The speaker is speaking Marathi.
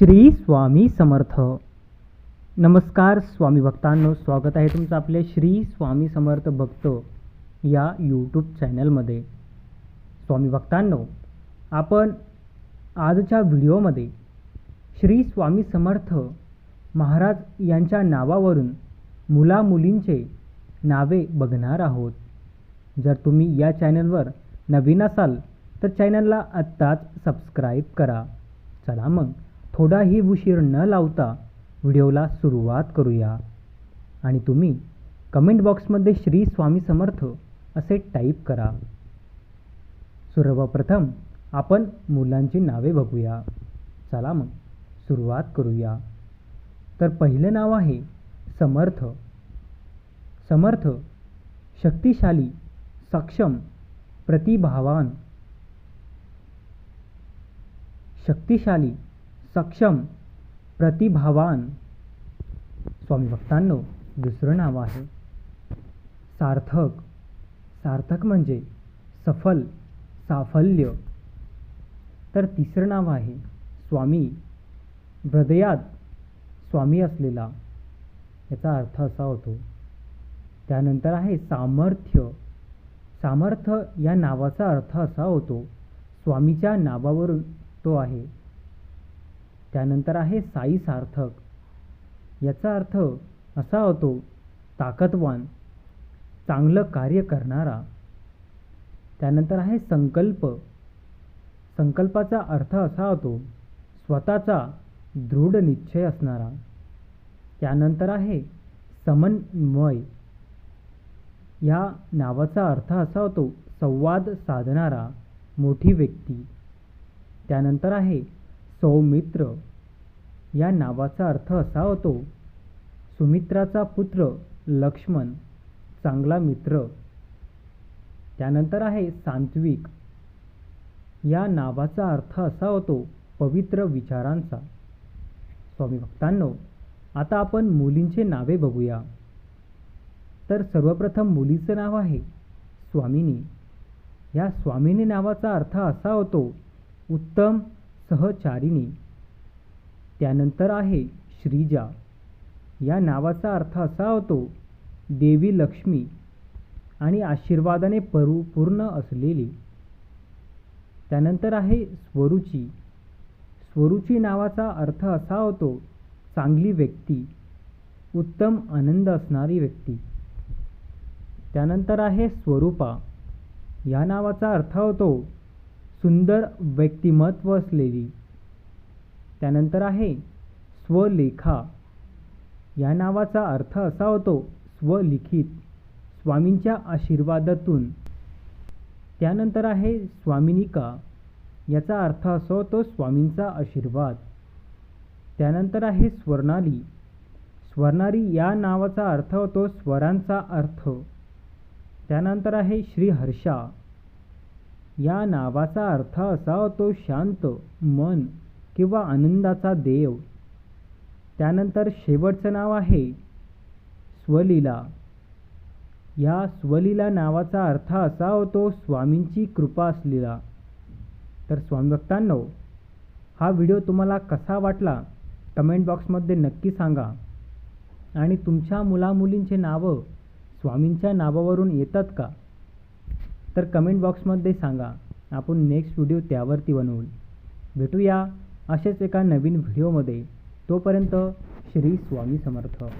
श्री स्वामी समर्थ. नमस्कार स्वामी भक्तांनो स्वागत आहे तुमचं आपल्या श्री स्वामी समर्थ भक्त या यूट्यूब चॅनलमध्ये स्वामी भक्तांनो आपण आजच्या व्हिडिओमध्ये श्री स्वामी समर्थ महाराज यांच्या नावावरून मुलामुलींचे नावे बघणार आहोत. जर तुम्ही या चॅनलवर नवीन असाल तर चॅनलला आत्ताच सबस्क्राईब करा. चला मग. थोडाही उशीर न लावता व्हिडिओला सुरुवात करूया. आणि तुम्ही कमेंट बॉक्समध्ये श्री स्वामी समर्थ असे टाईप करा. सर्वप्रथम आपण मुलांची नावे बघूया. चला मग सुरुवात करूया. तर पहिलं नाव आहे समर्थ. समर्थ शक्तिशाली सक्षम प्रतिभावान. शक्तिशाली सक्षम प्रतिभावान. स्वामी भक्तांनो दुसरं नाव आहे सार्थक. सार्थक म्हणजे सफल साफल्य. तर तिसरं नाव आहे स्वामी. हृदयात स्वामी असलेला याचा अर्थ असा होतो त्यानंतर आहे सामर्थ्य. सामर्थ्य या नावाचा अर्थ असा होतो स्वामीच्या नावावरून तो आहे त्यानंतर आहे साई सार्थक. याचा अर्थ असा होतो ताकदवान चांगलं कार्य करणारा. त्यानंतर आहे संकल्प. संकल्पाचा अर्थ असा होतो स्वतःचा दृढ निश्चय असणारा. त्यानंतर आहे समन्वय. या नावाचा अर्थ असा होतो संवाद साधणारा मोठी व्यक्ती. त्यानंतर आहे सौमित्र. या नावाचा अर्थ असा होतो सुमित्राचा पुत्र लक्ष्मण चांगला मित्र. त्यानंतर आहे सांत्विक. या नावाचा अर्थ असा होतो पवित्र विचारांचा. स्वामी भक्तांनो आता आपण मुलींचे नावे बघूया. तर सर्वप्रथम मुलीचं नाव आहे स्वामिनी. या स्वामिनी नावाचा अर्थ असा होतो उत्तम सहचारिणी. त्यानंतर आहे श्रीजा. या नावाचा अर्थ असा होतो देवी लक्ष्मी आणि आशीर्वादाने परू पूर्ण असलेली. त्यानंतर आहे स्वरुची. स्वरुची नावाचा अर्थ असा होतो चांगली व्यक्ती उत्तम आनंद असणारी व्यक्ती. त्यानंतर आहे स्वरूपा. या नावाचा अर्थ होतो सुंदर व्यक्तिमत्व असलेली. त्यानंतर आहे स्वलेखा. या नावाचा अर्थ असा होतो स्वलिखित स्वामींच्या आशीर्वादातून. त्यानंतर आहे स्वामिनिका. याचा अर्थ असा होतो स्वामींचा आशीर्वाद. त्यानंतर आहे स्वर्णाली. स्वर्णाली या नावाचा अर्थ होतो स्वरांचा अर्थ. त्यानंतर आहे श्रीहर्षा. या नावाचा अर्थ असा होतो शांत मन किंवा आनंदाचा देव. त्यानंतर शेवटचं नाव आहे स्वलीला. या स्वलीला नावाचा अर्थ असा होतो स्वामींची कृपा असलेला. तर स्वामी भक्तांनो हा व्हिडिओ तुम्हाला कसा वाटला? कमेंट बॉक्समध्ये नक्की सांगा. आणि तुमच्या मुलामुलींचे नावं स्वामींच्या नावावरून येतात का? तर कमेंट बॉक्समध्ये सांगा. आपण नेक्स्ट व्हिडिओ त्यावरती बनवू. भेटूया असेच एका नवीन व्हिडिओमध्ये. तोपर्यंत श्री स्वामी समर्थ.